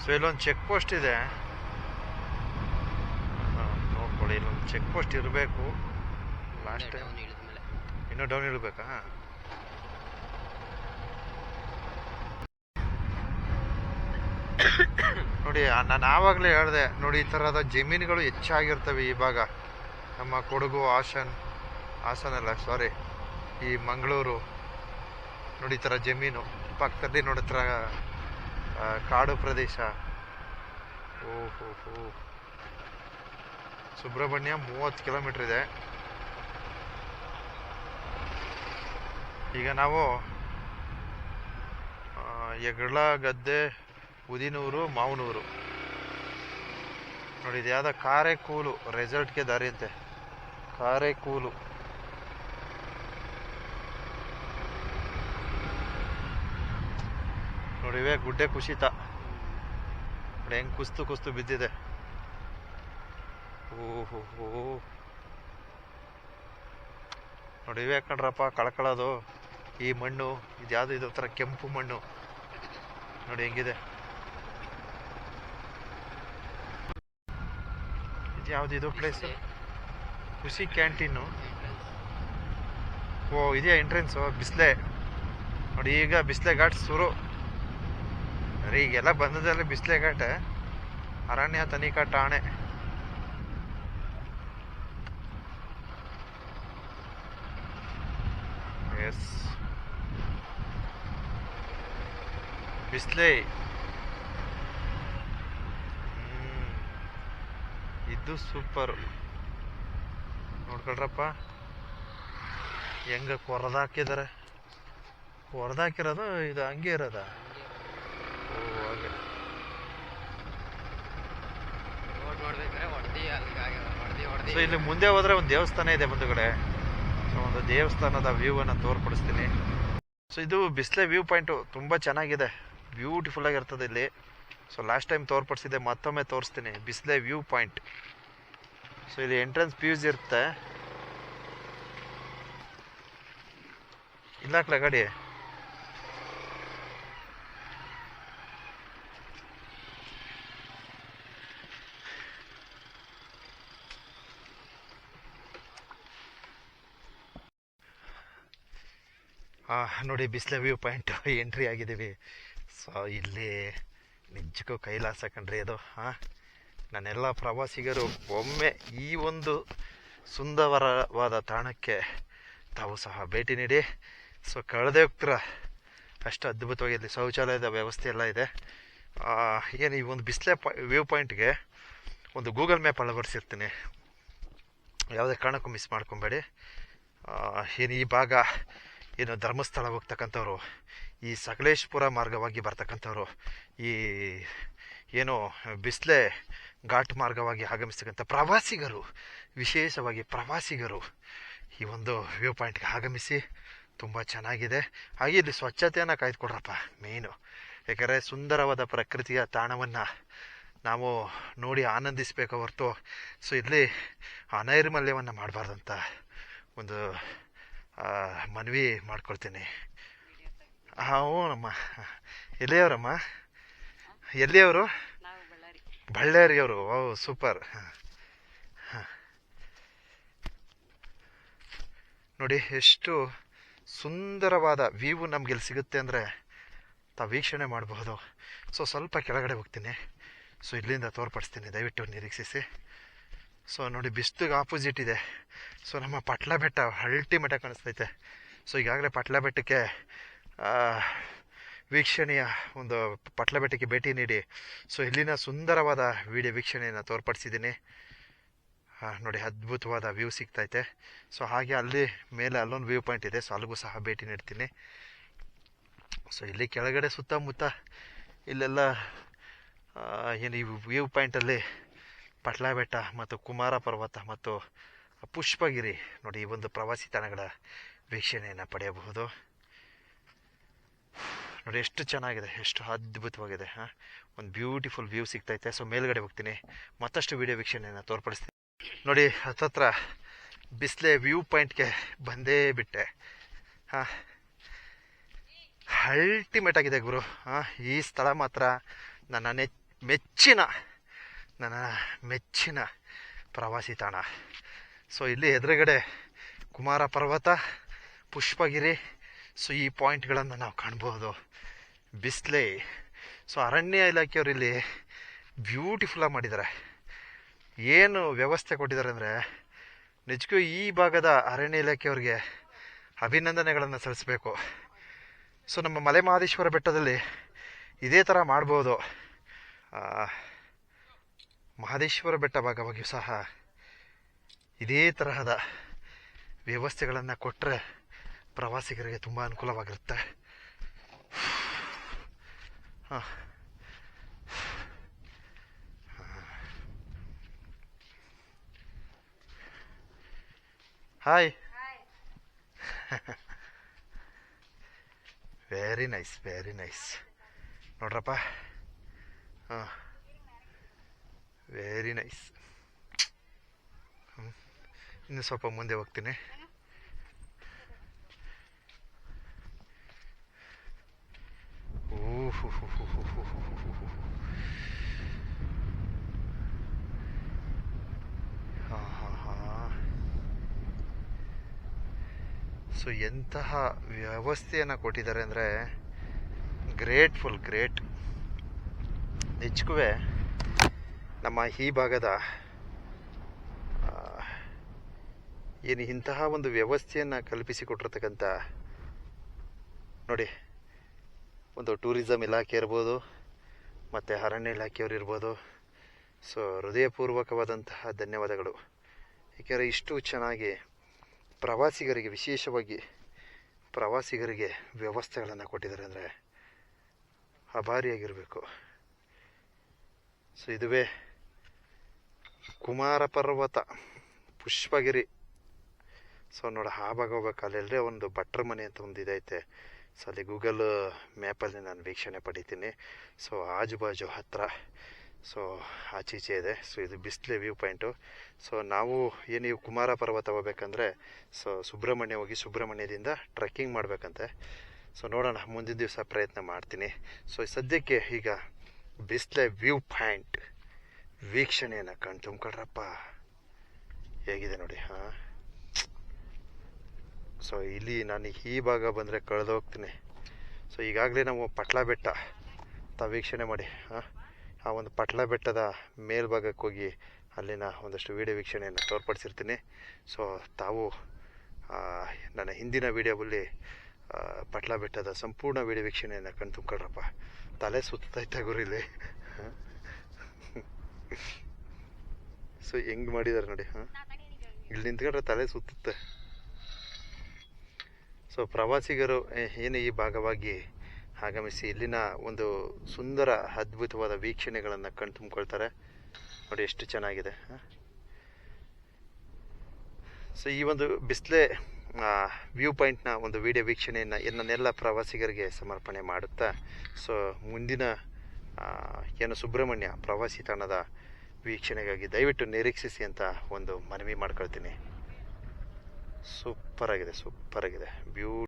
So ಇಲ್ಲೊಂದು check post ಇದೆ ನೋಡ್ಕೊಳ್ಳಿ ಇಲ್ಲೊಂದು ಚೆಕ್ ಪೋಸ್ಟ್ ಇರಬೇಕು ಲಾಸ್ಟ್ ಟೈಮ್ ಇನ್ನೂ ಡೌನ್ ಇಡಬೇಕಾ ನೋಡಿ ನಾನು ಆವಾಗಲೇ ಹೇಳಿದೆ ನೋಡಿ ಈ ಥರದ ಜಮೀನುಗಳು ಹೆಚ್ಚಾಗಿರ್ತವೆ ಈ ಭಾಗ. ನಮ್ಮ ಕೊಡಗು ಹಾಸನ್ ಹಾಸನ ಅಲ್ಲ ಸಾರಿ ಈ ಮಂಗಳೂರು ನೋಡಿ ಈ ಥರ ಜಮೀನು ಪಕ್ಕದಲ್ಲಿ ನೋಡಿ ಥರ ಕಾಡು ಪ್ರದೇಶ. ಓಹೋ, ಹೋ. ಸುಬ್ರಹ್ಮಣ್ಯ ಮೂವತ್ತು ಕಿಲೋಮೀಟ್ರ್ ಇದೆ. ಈಗ ನಾವು ಎಗ್ಳ ಗದ್ದೆ ಉದಿನೂರು, ಮಾವನೂರು. ನೋಡಿ ಇದು ಯಾವ್ದೋ ಕಾರೆಕೂಲು ರೆಸಾರ್ಟ್ಗೆ ದಾರಿ ಅಂತೆ ಕಾರೆಕೂಲು ನೋಡಿ ಇವೇ ಗುಡ್ಡೆ ಕುಸಿತ. ನೋಡಿ, ಹೆಂಗ್ ಕುಸ್ತು ಕುಸ್ತು ಬಿದ್ದಿದೆ. ಓಹೋ ನೋಡಿ ಇವೇ ಕಣ್ರಪ್ಪ, ಕಳಕಳದು. ಈ ಮಣ್ಣು, ಇದು ಯಾವುದು, ಇದು ಥರ ಕೆಂಪು ಮಣ್ಣು. ನೋಡಿ, ಹೆಂಗಿದೆ. ಇದು ಯಾವುದು, ಇದು ಪ್ಲೇಸ್ ಖುಷಿ ಕ್ಯಾಂಟೀನು. ಓ, ಇದೆಯಾ ಎಂಟ್ರೆನ್ಸು ಬಿಸ್ಲೆ. ನೋಡಿ, ಈಗ ಬಿಸ್ಲೆ ಘಾಟ್ ಶುರು. ರೀ ಈಗೆಲ್ಲ ಬಂದದಲ್ಲ ಬಿಸ್ಲೆ ಘಾಟ್ ಅರಣ್ಯ ತನಿಖಾ ಠಾಣೆ. ಎಸ್. ಬಿಸ್ಲೇ. ಇದು ಸೂಪರ್. ನೋಡ್ಕೊಳ್ರಪ್ಪ. ಹೆಂಗ ಕೊರದಾಕಿದ್ದಾರೆ ಕೊರದಾಕಿರೋದು ಇದು ಹಂಗೆ ಇರೋದ? ಸೊ ಇಲ್ಲಿ ಮುಂದೆ ಹೋದ್ರೆ ಒಂದು ದೇವಸ್ಥಾನ ಇದೆ ಮುಂದುಗಡೆ ಸೊ ಒಂದು ದೇವಸ್ಥಾನದ ವ್ಯೂ ಅನ್ನ ತೋರ್ಪಡಿಸ್ತೀನಿ. ಸೊ ಇದು ಬಿಸ್ಲೆ ವ್ಯೂ ಪಾಯಿಂಟು ತುಂಬ ಚೆನ್ನಾಗಿದೆ. ಬ್ಯೂಟಿಫುಲ್ ಆಗಿರ್ತದೆ ಇಲ್ಲಿ. ಸೊ ಲಾಸ್ಟ್ ಟೈಮ್ ತೋರ್ಪಡಿಸಿದೆ ಮತ್ತೊಮ್ಮೆ ತೋರಿಸ್ತೀನಿ. ಬಿಸ್ಲೆ ವ್ಯೂ ಪಾಯಿಂಟ್ ಸೊ ಇಲ್ಲಿ ಎಂಟ್ರೆನ್ಸ್ ಪ್ಯೂಸ್ ಇರುತ್ತೆ. ಇಲ್ಲ ಕಡೆ ಗಾಡಿ ಆ, ನೋಡಿ ಬಿಸಿಲ ವ್ಯೂ ಪಾಯಿಂಟ್ ಎಂಟ್ರಿ ಆಗಿದ್ದೀವಿ. ಸೊ ಇಲ್ಲಿ ನಿಜಕ್ಕೂ ಕೈಲಾಸ ಕಣ್ರಿ ಅದು ಹಾಂ ನನ್ನೆಲ್ಲ ಪ್ರವಾಸಿಗರು ಒಮ್ಮೆ ಈ ಒಂದು ಸುಂದರವಾದ ತಾಣಕ್ಕೆ ತಾವು ಸಹ ಭೇಟಿ ನೀಡಿ. ಸೊ ಕಳೆದೇ ಹೋಗ್ತೀರ ಅಷ್ಟು ಅದ್ಭುತವಾಗಿದೆ. ಶೌಚಾಲಯದ ವ್ಯವಸ್ಥೆ ಎಲ್ಲ ಇದೆ. ಏನು ಈ ಒಂದು ಬಿಸ್ಲೆ ಪ ವ್ಯೂ ಪಾಯಿಂಟ್ಗೆ ಒಂದು ಗೂಗಲ್ ಮ್ಯಾಪ್ ಅಳವಡಿಸಿರ್ತೀನಿ. ಯಾವುದೇ ಕಾರಣಕ್ಕೂ ಮಿಸ್ ಮಾಡ್ಕೊಬೇಡಿ. ಏನು ಈ ಭಾಗ ಏನು ಧರ್ಮಸ್ಥಳ ಹೋಗ್ತಕ್ಕಂಥವ್ರು, ಈ ಸಕಲೇಶ್ಪುರ ಮಾರ್ಗವಾಗಿ ಬರ್ತಕ್ಕಂಥವ್ರು, ಈ ಏನು ಬಿಸ್ಲೆ ಘಾಟ್ ಮಾರ್ಗವಾಗಿ ಆಗಮಿಸ್ತಕ್ಕಂಥ ಪ್ರವಾಸಿಗರು, ವಿಶೇಷವಾಗಿ ಪ್ರವಾಸಿಗರು, ಈ ಒಂದು ವ್ಯೂ ಪಾಯಿಂಟ್ಗೆ ಆಗಮಿಸಿ ತುಂಬ ಚೆನ್ನಾಗಿದೆ. ಹಾಗೆ ಇಲ್ಲಿ ಸ್ವಚ್ಛತೆಯನ್ನು ಕಾಯ್ದುಕೊಡ್ರಪ್ಪ ಮೇಯ್ನು ಏಕೆಂದರೆ ಸುಂದರವಾದ ಪ್ರಕೃತಿಯ ತಾಣವನ್ನು ನಾವು ನೋಡಿ ಆನಂದಿಸಬೇಕು ಹೊರತು. ಸೊ ಇಲ್ಲಿ ಅನೈರ್ಮಲ್ಯವನ್ನು ಮಾಡಬಾರ್ದಂತ ಒಂದು ಮನವಿ ಮಾಡ್ಕೊಳ್ತೀನಿ. ಹಾಂ ಹ್ಞೂ ನಮ್ಮ ಎಲ್ಲಿಯವರಮ್ಮ? ಎಲ್ಲಿಯವರು? ಬಳ್ಳಾರಿಯವರು. ಓ, ಸೂಪರ್. ನೋಡಿ, ಎಷ್ಟು ಸುಂದರವಾದ ವ್ಯೂ ನಮಗೆ ಇಲ್ಲಿ ಸಿಗುತ್ತೆ ಅಂದರೆ ತಾವು ವೀಕ್ಷಣೆ ಮಾಡಬಹುದು. ಸೊ, ಸ್ವಲ್ಪ ಕೆಳಗಡೆ ಹೋಗ್ತೀನಿ. ಸೊ, ಇಲ್ಲಿಂದ ತೋರ್ಪಡಿಸ್ತೀನಿ. ದಯವಿಟ್ಟು ನಿರೀಕ್ಷಿಸಿ. ಸೊ ನೋಡಿ, ಬಿಸ್ಲಿಗೆ ಆಪೋಸಿಟ್ ಇದೆ. ಸೊ ನಮ್ಮ ಪಟ್ಲ ಬೆಟ್ಟ ಅಲ್ಟಿಮೇಟ ಕಾಣಿಸ್ತೈತೆ. ಸೊ ಈಗಾಗಲೇ ಪಟ್ಲ ಬೆಟ್ಟಕ್ಕೆ ವೀಕ್ಷಣೆಯ ಒಂದು ಪಟ್ಲ ಬೆಟ್ಟಕ್ಕೆ ಭೇಟಿ ನೀಡಿ. ಸೊ ಇಲ್ಲಿನ ಸುಂದರವಾದ ವಿಡಿಯೋ ವೀಕ್ಷಣೆಯನ್ನು ತೋರ್ಪಡಿಸಿದ್ದೀನಿ. ನೋಡಿ, ಅದ್ಭುತವಾದ ವ್ಯೂ ಸಿಗ್ತೈತೆ. ಸೊ ಹಾಗೆ ಅಲ್ಲಿ ಮೇಲೆ ಅಲ್ಲೊಂದು ವ್ಯೂ ಪಾಯಿಂಟ್ ಇದೆ. ಸೊ ಅಲ್ಲಿಗೂ ಸಹ ಭೇಟಿ ನೀಡ್ತೀನಿ. ಸೊ ಇಲ್ಲಿ ಕೆಳಗಡೆ ಸುತ್ತಮುತ್ತ ಇಲ್ಲೆಲ್ಲ ಏನು ಈ ವ್ಯೂ ಪಾಯಿಂಟಲ್ಲಿ ಪಟ್ಲ ಬೆಟ್ಟ ಮತ್ತು ಕುಮಾರ ಪರ್ವತ ಮತ್ತು ಪುಷ್ಪಗಿರಿ ನೋಡಿ ಈ ಒಂದು ಪ್ರವಾಸಿ ತಾಣಗಳ ವೀಕ್ಷಣೆಯನ್ನು ಪಡೆಯಬಹುದು. ನೋಡಿ ಎಷ್ಟು ಚೆನ್ನಾಗಿದೆ, ಎಷ್ಟು ಅದ್ಭುತವಾಗಿದೆ, ಹಾಂ? ಒಂದು ಬ್ಯೂಟಿಫುಲ್ ವ್ಯೂ ಸಿಗ್ತೈತೆ. ಸೊ ಮೇಲ್ಗಡೆ ಹೋಗ್ತೀನಿ. ಮತ್ತಷ್ಟು ವಿಡಿಯೋ ವೀಕ್ಷಣೆಯನ್ನು ತೋರ್ಪಡಿಸ್ತೀನಿ. ನೋಡಿ, ಹತ್ತತ್ರ ಬಿಸ್ಲೆ ವ್ಯೂ ಪಾಯಿಂಟ್ಗೆ ಬಂದೇ ಬಿಟ್ಟೆ. ಹಾಂ? ಅಲ್ಟಿಮೇಟ್ ಆಗಿದೆ ಗುರು. ಹಾಂ? ಈ ಸ್ಥಳ ಮಾತ್ರ ನನ್ನ ನೆಚ್ಚಿನ ಮೆಚ್ಚಿನ ನನ್ನ ಮೆಚ್ಚಿನ ಪ್ರವಾಸಿ ತಾಣ. ಸೊ ಇಲ್ಲಿ ಎದುರುಗಡೆ ಕುಮಾರ ಪರ್ವತ, ಪುಷ್ಪಗಿರಿ ಸೊ ಈ ಪಾಯಿಂಟ್ಗಳನ್ನು ನಾವು ಕಾಣ್ಬೋದು. ಬಿಸ್ಲೆ. ಸೊ ಅರಣ್ಯ ಇಲಾಖೆಯವರು ಇಲ್ಲಿ ಬ್ಯೂಟಿಫುಲ್ಲಾಗಿ ಮಾಡಿದ್ದಾರೆ ಏನು ವ್ಯವಸ್ಥೆ ಕೊಟ್ಟಿದ್ದಾರೆ ಅಂದರೆ, ನಿಜಕ್ಕೂ ಈ ಭಾಗದ ಅರಣ್ಯ ಇಲಾಖೆಯವ್ರಿಗೆ ಅಭಿನಂದನೆಗಳನ್ನು ಸಲ್ಲಿಸಬೇಕು. ಸೊ ನಮ್ಮ ಮಲೆ ಮಹದೇಶ್ವರ ಬೆಟ್ಟದಲ್ಲಿ ಇದೇ ಥರ ಮಾಡ್ಬೋದು. ಮಹದೇಶ್ವರ ಬೆಟ್ಟ ಭಾಗವಾಗಿಯೂ ಸಹ ಇದೇ ತರಹದ ವ್ಯವಸ್ಥೆಗಳನ್ನು ಕೊಟ್ಟರೆ ಪ್ರವಾಸಿಗರಿಗೆ ತುಂಬ ಅನುಕೂಲವಾಗಿರುತ್ತೆ. ಹಾಂ. Hi. Very nice very nice ನೋಡ್ರಪ್ಪ. ಹಾಂ. ವೆರಿ ನೈಸ್ ಇನ್ನು ಸ್ವಲ್ಪ ಮುಂದೆ ಹೋಗ್ತೀನಿ. ಹಾಂ ಹಾಂ ಹಾಂ ಸೊ ಎಂತಹ ವ್ಯವಸ್ಥೆಯನ್ನು ಕೊಟ್ಟಿದ್ದಾರೆ ಅಂದರೆ ಗ್ರೇಟ್ಫುಲ್ ಗ್ರೇಟ್ ನಿಜಕ್ಕೂ ನಮ್ಮ ಈ ಭಾಗದ ಏನು ಇಂತಹ ಒಂದು ವ್ಯವಸ್ಥೆಯನ್ನು ಕಲ್ಪಿಸಿಕೊಟ್ಟಿರ್ತಕ್ಕಂಥ, ನೋಡಿ, ಒಂದು ಟೂರಿಸಮ್ ಇಲಾಖೆ ಇರ್ಬೋದು, ಮತ್ತು ಅರಣ್ಯ ಇಲಾಖೆಯವರು ಇರ್ಬೋದು. ಸೊ, ಹೃದಯಪೂರ್ವಕವಾದಂತಹ ಧನ್ಯವಾದಗಳು. ಏಕೆಂದರೆ ಇಷ್ಟು ಚೆನ್ನಾಗಿ ಪ್ರವಾಸಿಗರಿಗೆ, ವಿಶೇಷವಾಗಿ ಪ್ರವಾಸಿಗರಿಗೆ ವ್ಯವಸ್ಥೆಗಳನ್ನು ಕೊಟ್ಟಿದ್ದಾರೆ ಅಂದರೆ ಅಭಾರಿಯಾಗಿರಬೇಕು. ಸೊ, ಇದುವೇ ಕುಮಾರ ಪರ್ವತ ಪುಷ್ಪಗಿರಿ. ಸೊ ನೋಡಿ ಆ ಭಾಗ ಹೋಗ್ಬೇಕು. ಅಲ್ಲೆಲ್ಲೇ ಒಂದು ಭಟ್ರ ಮನೆ ಅಂತ ಒಂದು ಇದೈತೆ ಸೊ ಅಲ್ಲಿ ಗೂಗಲ್ ಮ್ಯಾಪಲ್ಲಿ ನಾನು ವೀಕ್ಷಣೆ ಪಡಿತೀನಿ. ಸೊ ಆಜು ಬಾಜು ಹತ್ತಿರ ಸೊ ಆಚೀಚೆ ಇದೆ. ಸೊ ಇದು ಬಿಸ್ಲೆ ವ್ಯೂ ಪಾಯಿಂಟು. ಸೊ ನಾವು ಏನು ಈ ಕುಮಾರ ಪರ್ವತ ಹೋಗ್ಬೇಕಂದ್ರೆ ಸೊ ಸುಬ್ರಹ್ಮಣ್ಯ ಹೋಗಿ ಸುಬ್ರಹ್ಮಣ್ಯದಿಂದ ಟ್ರೆಕ್ಕಿಂಗ್ ಮಾಡಬೇಕಂತೆ. ಸೊ ನೋಡೋಣ, ಮುಂದಿನ ದಿವಸ ಪ್ರಯತ್ನ ಮಾಡ್ತೀನಿ. ಸೊ ಸದ್ಯಕ್ಕೆ ಈಗ ಬಿಸ್ಲೆ ವ್ಯೂ ಪಾಯಿಂಟ್. ವೀಕ್ಷಣೆಯನ್ನು ಕಣ್ ತುಂಬ್ಕೊಳ್ರಪ್ಪ. ಹೇಗಿದೆ ನೋಡಿ, ಹಾಂ? ಸೊ ಇಲ್ಲಿ ನಾನು ಈ ಭಾಗ ಬಂದರೆ ಕಳೆದೋಗ್ತೀನಿ ಸೊ ಈಗಾಗಲೇ ನಾವು ಪಟ್ಲ ಬೆಟ್ಟ ತಾವು ವೀಕ್ಷಣೆ ಮಾಡಿ, ಹಾಂ? ಆ ಒಂದು ಪಟ್ಲ ಬೆಟ್ಟದ ಮೇಲ್ಭಾಗಕ್ಕೆ ಹೋಗಿ ಅಲ್ಲಿನ ಒಂದಷ್ಟು ವೀಡಿಯೋ ವೀಕ್ಷಣೆಯನ್ನು ತೋರ್ಪಡಿಸಿರ್ತೀನಿ. ಸೊ ತಾವು ನನ್ನ ಹಿಂದಿನ ವೀಡಿಯೋದಲ್ಲಿ ಪಟ್ಲ ಬೆಟ್ಟದ ಸಂಪೂರ್ಣ ವೀಡಿಯೋ ವೀಕ್ಷಣೆಯನ್ನು ಕಣ್ತುಂಬ್ಕೊಳ್ರಪ್ಪ ತಲೆ ಸುತ್ತೈತೆ ಗುರಿಲಿ ಸೊ ಹೆಂಗ್ ಮಾಡಿದ್ದಾರೆ ನೋಡಿ, ಹಾಂ? ಇಲ್ಲಿ ನಿಂತ್ಕೊಂಡ್ರೆ ತಲೆ ಸುತ್ತುತ್ತೆ. ಸೊ ಪ್ರವಾಸಿಗರು ಏನು ಈ ಭಾಗವಾಗಿ ಆಗಮಿಸಿ ಇಲ್ಲಿನ ಒಂದು ಸುಂದರ, ಅದ್ಭುತವಾದ ವೀಕ್ಷಣೆಗಳನ್ನು ಕಣ್ ತುಂಬಿಕೊಳ್ತಾರೆ. ನೋಡಿ ಎಷ್ಟು ಚೆನ್ನಾಗಿದೆ ಸೊ ಈ ಒಂದು ಬಿಸ್ಲೆ ವ್ಯೂ ಪಾಯಿಂಟ್ನ ಒಂದು ವಿಡಿಯೋ ವೀಕ್ಷಣೆಯನ್ನು ನನ್ನೆಲ್ಲ ಪ್ರವಾಸಿಗರಿಗೆ ಸಮರ್ಪಣೆ ಮಾಡುತ್ತಾ ಸೊ ಮುಂದಿನ ಏನು ಸುಬ್ರಹ್ಮಣ್ಯ ಪ್ರವಾಸಿ ತಾಣದ ವೀಕ್ಷಣೆಗಾಗಿ ದಯವಿಟ್ಟು ನಿರೀಕ್ಷಿಸಿ ಅಂತ ಒಂದು ಮನವಿ ಮಾಡ್ಕೊಳ್ತೀನಿ. ಸೂಪರ್ ಆಗಿದೆ ಸೂಪರ್ ಆಗಿದೆ. ಬ್ಯೂ